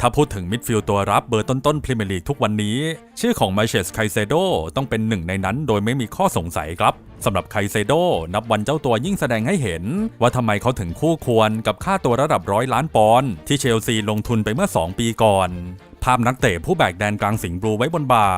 ถ้าพูดถึงมิดฟิลด์ตัวรับเบอร์ต้นๆพรีเมียร์ลีกทุกวันนี้ ชื่อของมาเชสไคเซโดต้องเป็นหนึ่งในนั้นโดยไม่มีข้อสงสัยครับสำหรับไคเซโดนับวันเจ้าตัวยิ่งแสดงให้เห็น ว่าทำไมเขาถึงคู่ควรกับค่าตัวระดับร้อยล้านปอนด์ที่เชลซีลงทุนไปเมื่อ 2 ปีก่อนภาพนักเตะผู้แบกแดนกลางสิงห์บลูไว้บนบ่า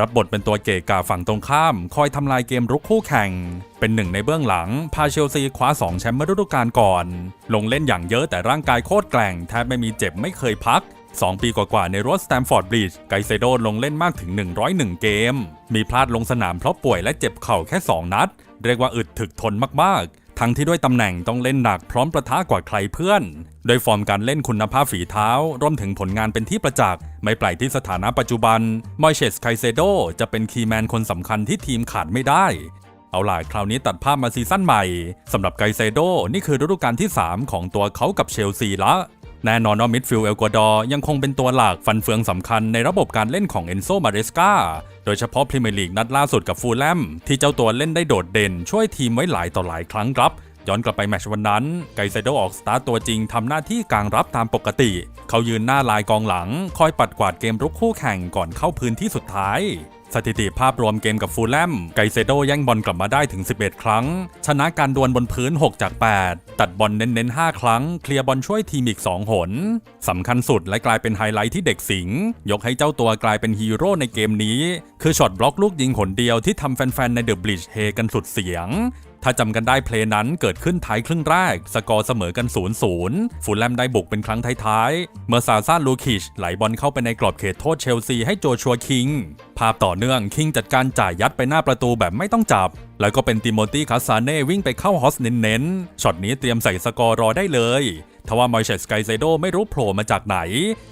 รับบทเป็นตัวเกะกาฝั่งตรงข้าม คอยทำลายเกมรุกคู่แข่ง เป็นหนึ่งในเบื้องหลัง พาเชลซีคว้า 2 แชมป์ฤดูกาลก่อน ลงเล่นอย่างเยอะแต่ร่างกายโคตรแกร่งแทบไม่มีเจ็บไม่เคยพัก 2 ปีกว่าๆในรถสแตมฟอร์ดบริดจ์ไกเซโดลงเล่นมากถึง 101 เกม มีพลาดลงสนามเพราะป่วยและเจ็บเข่าแค่ 2 นัด เรียกว่าอึดถึกทนมากๆ ทั้งที่ด้วยตำแหน่งต้องเล่นหนักพร้อมประทะกว่าใครเพื่อนโดยฟอร์มการเล่นคุณภาพฝีเท้า รวมถึงผลงานเป็นที่ประจักษ์ไม่ปล่อยที่สถานะปัจจุบันมอยเชสไคเซโดจะเป็นคีย์แมนคนสำคัญที่ทีมขาดไม่ได้เอาล่ะคราวนี้ตัดภาพมาซีซั่นใหม่สำหรับไกเซโดนี่คือฤดูกาลที่ 3 ของตัวเขากับเชลซีละ แน่นอนว่ามิดฟิลด์เอลกัวดอร์ยังคงเป็นตัวหลักฟันเฟืองสำคัญในระบบการเล่นของเอนโซมาเรสกาโดยเฉพาะพรีเมียร์ลีกนัดล่าสุดกับฟูลแลมที่เจ้าตัวเล่นได้โดดเด่น ช่วยทีมไว้หลายต่อหลายครั้งครับย้อนกลับไปแมชวันนั้น ไกเซโดออกสตาร์ตตัวจริงทำหน้าที่กลางรับตามปกติ เขายืนหน้าลายกองหลัง คอยปัดกวาดเกมรุกคู่แข่งก่อนเข้าพื้นที่สุดท้าย สถิติภาพรวมเกมกับฟูลแลม ไกเซโดแย่งบอลกลับมาได้ถึง 11 ครั้ง ชนะการดวลบนพื้น 6 จาก 8 ตัดบอลเน้นๆ 5 ครั้ง เคลียร์บอลช่วยทีมอีก 2 หน สำคัญสุดและกลายเป็นไฮไลท์ที่เด็กสิงห์ยกให้เจ้าตัวกลายเป็นฮีโร่ในเกมนี้ คือช็อตบล็อกลูกยิงหนเดียวที่ทำแฟนๆ ในเดอะบลิชเฮกันสุดเสียง ถ้าจำกันได้เพลย์นั้นเกิดขึ้นท้ายครึ่งแรก สกอร์เสมอกัน 0-0 ฟูลแลมได้บุกเป็นครั้งท้ายๆ เมื่อซาซาลูคิชไหลบอลเข้าไปในกรอบเขตโทษเชลซีให้โจชัวคิง ภาพต่อเนื่องคิงจัดการจ่ายยัดไปหน้าประตูแบบไม่ต้องจับ แล้วก็เป็นติโมตี้คาซาเน่วิ่งไปเข้าฮอสเน้นๆช็อตนี้เตรียมใส่สกอร์รอได้เลยทว่ามอยเชสไกเซโดไม่รู้โผล่มาจากไหน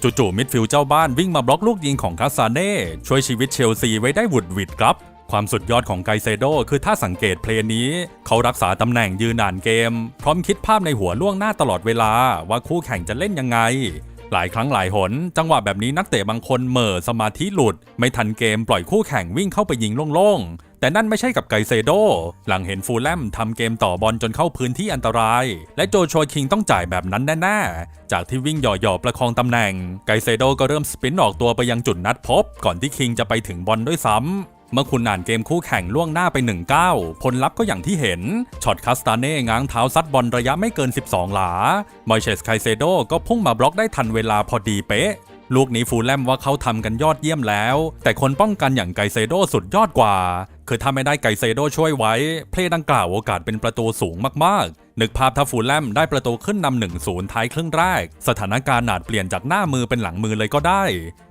จู่ๆมิดฟิลด์เจ้าบ้านวิ่งมาบล็อกลูกยิงของคาซาเน่ช่วยชีวิตเชลซีไว้ได้หวุดหวิดครับ ความสุดยอดของไกเซโดคือถ้าสังเกตเพลย์นี้ เขารักษาตำแหน่งยืนอ่านเกม พร้อมคิดภาพในหัวล่วงหน้าตลอดเวลาว่าคู่แข่งจะเล่นยังไง หลายครั้งหลายหน จังหวะแบบนี้นักเตะบางคนเหม่อสมาธิหลุด ไม่ทันเกมปล่อยคู่แข่งวิ่งเข้าไปยิงโล่งๆแต่นั่นไม่ใช่กับไกเซโด หลังเห็นฟูลแลมทำเกมต่อบอลจนเข้าพื้นที่อันตราย และโจชัวคิงต้องจ่ายแบบนั้นแน่ๆ จากที่วิ่งหย่อๆประคองตำแหน่ง ไกเซโดก็เริ่มสปินออกตัวไปยังจุดนัดพบ ก่อนที่คิงจะไปถึงบอลด้วยซ้ำ เมื่อคุณอ่านเกมคู่แข่งล่วงหน้าไป1-9ผลลัพธ์ก็อย่างที่เห็น ช็อตคาสตาเน่ง้างเท้าซัดบอลระยะไม่เกิน 12 หลา มอยเชสไคเซโดก็พุ่งมาบล็อกได้ทันเวลาพอดีเป๊ะ ลูกนี้ฟูลแลมว่าเขาทำกันยอดเยี่ยมแล้ว แต่คนป้องกันอย่างไกเซโดสุดยอดกว่า คือถ้าไม่ได้ไกเซโดช่วยไว้ เพลย์ดังกล่าวโอกาสเป็นประตูสูงมากๆนึกภาพถ้าฟูลแลมได้ประตูขึ้นนำหนึ่งศูนย์ท้ายครึ่งแรก สถานการณ์อาจเปลี่ยนจากหน้ามือเป็นหลังมือเลยก็ได้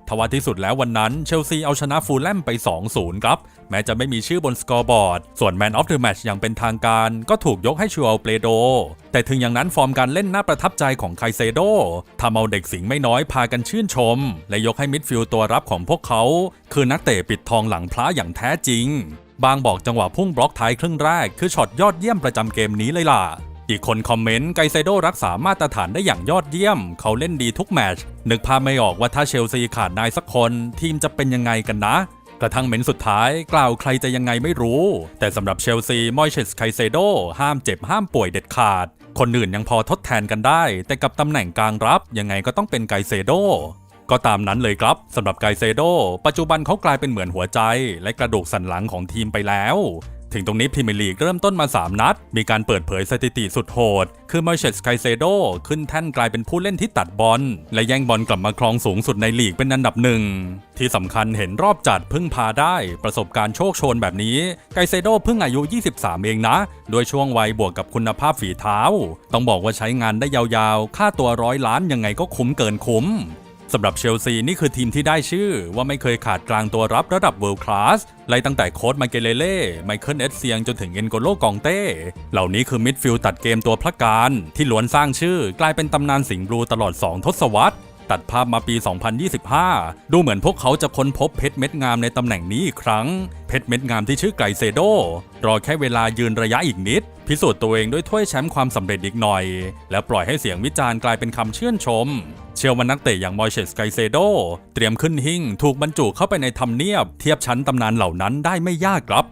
ทว่าที่สุดแล้ววันนั้นเชลซีเอาชนะฟูลแลมไป 2-0 ครับ แม้จะไม่มีชื่อบนสกอร์บอร์ด ส่วนแมนออฟเดอะแมตช์อย่างเป็นทางการก็ถูกยกให้ชัวเปโด แต่ถึงอย่างนั้นฟอร์มการเล่นน่าประทับใจของไคเซโดทำเอาเด็กสิงไม่น้อยพากันชื่นชม และยกให้มิดฟิลด์ตัวรับของพวกเขา คือนักเตะปิดทองหลังพระอย่างแท้จริงบางบอกจังหวะพุ่งบล็อกท้ายครึ่งแรกคือช็อตยอดเยี่ยมประจำเกมนี้เลยล่ะ อีกคนคอมเมนต์ไกเซโดรักษามาตรฐานได้อย่างยอดเยี่ยม เขาเล่นดีทุกแมตช์นึกภาพไม่ออกว่าถ้าเชลซีขาดนายสักคน ทีมจะเป็นยังไงกันนะ กระทั่งเม้นสุดท้ายกล่าวใครจะยังไงไม่รู้ แต่สำหรับเชลซีมอยเชสไคเซโดห้ามเจ็บห้ามป่วยเด็ดขาด คนอื่นยังพอทดแทนกันได้ แต่กับตำแหน่งกลางรับยังไงก็ต้องเป็นไกเซโดก็ตามนั้นเลยครับสำหรับไกเซโด ปัจจุบันเขากลายเป็นเหมือนหัวใจ และกระดูกสันหลังของทีมไปแล้ว ถึงตรงนี้พรีเมียร์ลีกเริ่มต้นมา 3 นัด มีการเปิดเผยสถิติสุดโหด คือมาเชสไคเซโดขึ้นแท่นกลายเป็นผู้เล่นที่ตัดบอล และแย่งบอลกลับมาครองสูงสุดในลีกเป็นอันดับหนึ่ง ที่สำคัญเห็นรอบจัดพึ่งพาได้ ประสบการณ์โชคชนแบบนี้ ไกเซโดเพิ่งอายุ 23 เองนะ โดยช่วงวัยบวกกับคุณภาพฝีเท้า ต้องบอกว่าใช้งานได้ยาวๆ ค่าตัวร้อยล้านยังไงก็คุ้มเกินคุ้ม สำหรับเชลซีนี่คือทีมที่ได้ชื่อว่าไม่เคยขาดกลางตัวรับระดับเวิลด์คลาสไล่ตั้งแต่โค้ดมาเกเลเล่ ไมเคิลเอสเซียงจนถึงเอ็นโกโลกองเต้ เหล่านี้คือมิดฟิลด์ตัดเกมตัวพระการ ที่ล้วนสร้างชื่อกลายเป็นตำนานสิงห์บลูตลอด 2 ทศวรรษตัดภาพมาปี 2025 ดูเหมือนพวกเขาจะค้นพบเพชรเม็ดงามในตำแหน่งนี้อีกครั้ง เพชรเม็ดงามที่ชื่อไกลเซโด รอแค่เวลายืนระยะอีกนิด พิสูจน์ตัวเองด้วยถ้วยแชมป์ความสำเร็จอีกหน่อย แล้วปล่อยให้เสียงวิจารณ์กลายเป็นคำชื่นชม เชื่อว่านักเตะอย่างมอยเชสไกเซโด เตรียมขึ้นหิ่งถูกบรรจุเข้าไปในทำเนียบ เทียบชั้นตำนานเหล่านั้นได้ไม่ยากครับ